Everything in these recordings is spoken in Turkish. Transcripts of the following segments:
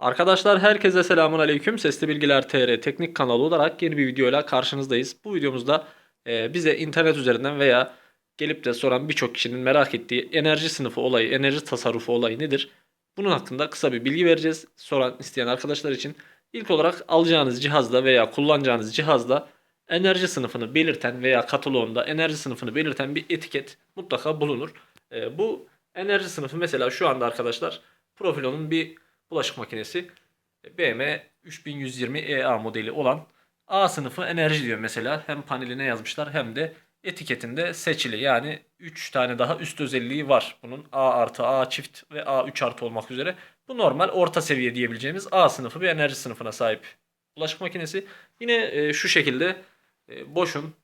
Arkadaşlar herkese selamun aleyküm. Sesli Bilgiler TR teknik kanalı olarak yeni bir videoyla karşınızdayız. Bu videomuzda e, bize internet üzerinden veya gelip de soran birçok kişinin merak ettiği enerji sınıfı olayı, enerji tasarrufu olayı nedir? Bunun hakkında kısa bir bilgi vereceğiz. Soran isteyen arkadaşlar için. İlk olarak alacağınız cihazda veya kullanacağınız cihazda enerji sınıfını belirten veya kataloğunda enerji sınıfını belirten bir etiket mutlaka bulunur. E, bu enerji sınıfı mesela şu anda arkadaşlar Profilo'nun bir bulaşık makinesi BM 3120 EA modeli olan A sınıfı enerji diyor mesela. Hem paneline yazmışlar hem de etiketinde seçili. Yani 3 tane daha üst özelliği var. Bunun A artı, A çift ve A3 artı olmak üzere. Bu normal orta seviye diyebileceğimiz A sınıfı bir enerji sınıfına sahip bulaşık makinesi. Yine e, şu şekilde e, Bosch'un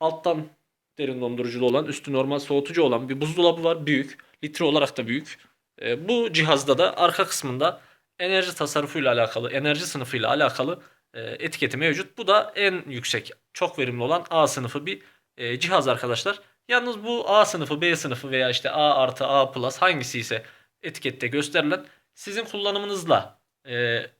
alttan derin donduruculu olan, üstü normal soğutucu olan bir buzdolabı var. Büyük. Litre olarak da büyük. E, bu cihazda da arka kısmında enerji tasarrufuyla alakalı, enerji sınıfıyla alakalı e, etiketi mevcut. Bu da en yüksek, çok verimli olan A sınıfı bir e, cihaz arkadaşlar. Yalnız bu A sınıfı, B sınıfı veya işte A artı A plus hangisi ise etikette gösterilen sizin kullanımınızla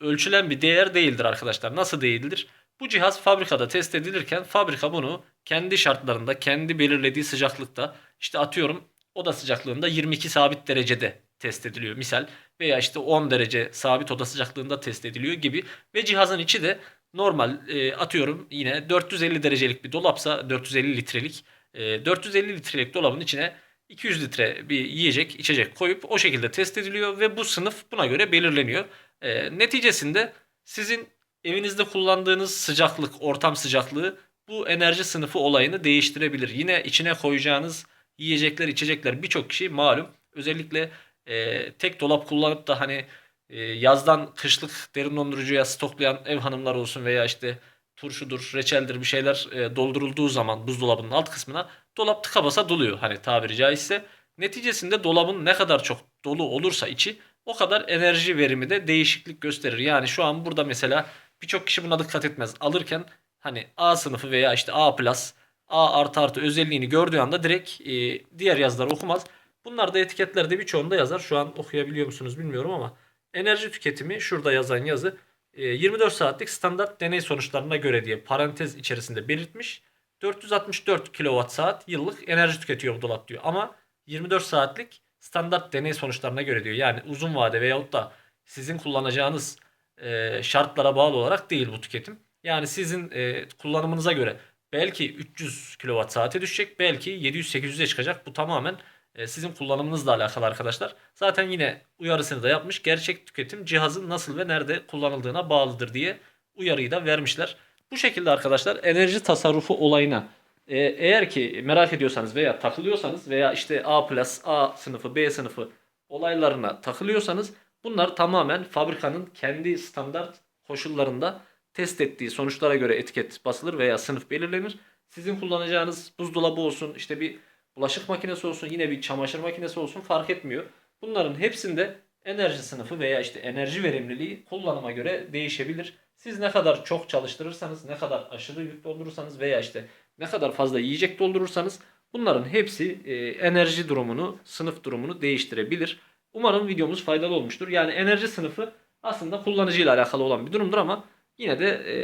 ölçülen bir değer değildir arkadaşlar. Nasıl değildir? Bu cihaz fabrikada test edilirken fabrika bunu kendi şartlarında, kendi belirlediği sıcaklıkta işte atıyorum oda sıcaklığında 22 sabit derecede test ediliyor misal veya işte 10 derece sabit oda sıcaklığında test ediliyor gibi ve cihazın içi de normal e, atıyorum yine 450 derecelik bir dolapsa 450 litrelik e, 450 litrelik dolabın içine 200 litre bir yiyecek içecek koyup o şekilde test ediliyor ve bu sınıf buna göre belirleniyor. E, neticesinde sizin evinizde kullandığınız sıcaklık, ortam sıcaklığı bu enerji sınıfı olayını değiştirebilir. Yine içine koyacağınız yiyecekler, içecekler birçok kişi malum özellikle e, tek dolap kullanıp da hani e, yazdan kışlık derin dondurucuya stoklayan ev hanımlar olsun veya işte turşudur, reçeldir bir şeyler e, doldurulduğu zaman buzdolabının alt kısmına dolap tıka basa doluyor hani tabiri caizse. Neticesinde dolabın ne kadar çok dolu olursa içi o kadar enerji verimi de değişiklik gösterir. Yani şu an burada mesela birçok kişi buna dikkat etmez. Alırken hani A sınıfı veya işte A plus, A artı artı özelliğini gördüğü anda direkt e, diğer yazıları okumaz. Bunlar da etiketlerde birçoğunda yazar. Şu an okuyabiliyor musunuz bilmiyorum ama enerji tüketimi şurada yazan yazı e, 24 saatlik standart deney sonuçlarına göre diye parantez içerisinde belirtmiş. 464 kilowatt saat yıllık enerji tüketiyor bu dolap diyor. Ama 24 saatlik standart deney sonuçlarına göre diyor. Yani uzun vade veyahut da sizin kullanacağınız e, şartlara bağlı olarak değil bu tüketim. Yani sizin e, kullanımınıza göre belki 300 kilowatt saate düşecek, belki 700-800'e çıkacak. Bu tamamen e, sizin kullanımınızla alakalı arkadaşlar. Zaten yine uyarısını da yapmış. Gerçek tüketim cihazın nasıl ve nerede kullanıldığına bağlıdır diye uyarıyı da vermişler. Bu şekilde arkadaşlar enerji tasarrufu olayına e, eğer ki merak ediyorsanız veya takılıyorsanız veya işte A+, A sınıfı, B sınıfı olaylarına takılıyorsanız bunlar tamamen fabrikanın kendi standart koşullarında test ettiği sonuçlara göre etiket basılır veya sınıf belirlenir. Sizin kullanacağınız buzdolabı olsun, işte bir bulaşık makinesi olsun, yine bir çamaşır makinesi olsun fark etmiyor. Bunların hepsinde enerji sınıfı veya işte enerji verimliliği kullanıma göre değişebilir. Siz ne kadar çok çalıştırırsanız, ne kadar aşırı yük doldurursanız veya işte ne kadar fazla yiyecek doldurursanız bunların hepsi e, enerji durumunu, sınıf durumunu değiştirebilir. Umarım videomuz faydalı olmuştur. Yani enerji sınıfı aslında kullanıcıyla alakalı olan bir durumdur ama yine de e,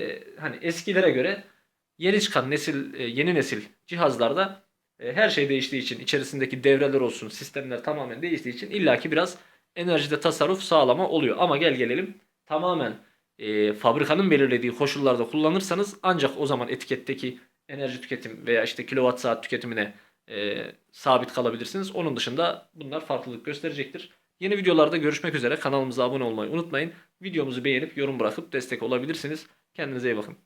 hani eskilere göre yeni çıkan nesil, e, yeni nesil cihazlarda her şey değiştiği için içerisindeki devreler olsun, sistemler tamamen değiştiği için illaki biraz enerjide tasarruf sağlama oluyor. Ama gel gelelim tamamen e, fabrikanın belirlediği koşullarda kullanırsanız ancak o zaman etiketteki enerji tüketim veya işte kilowatt saat tüketimine e, sabit kalabilirsiniz. Onun dışında bunlar farklılık gösterecektir. Yeni videolarda görüşmek üzere. Kanalımıza abone olmayı unutmayın. Videomuzu beğenip yorum bırakıp destek olabilirsiniz. Kendinize iyi bakın.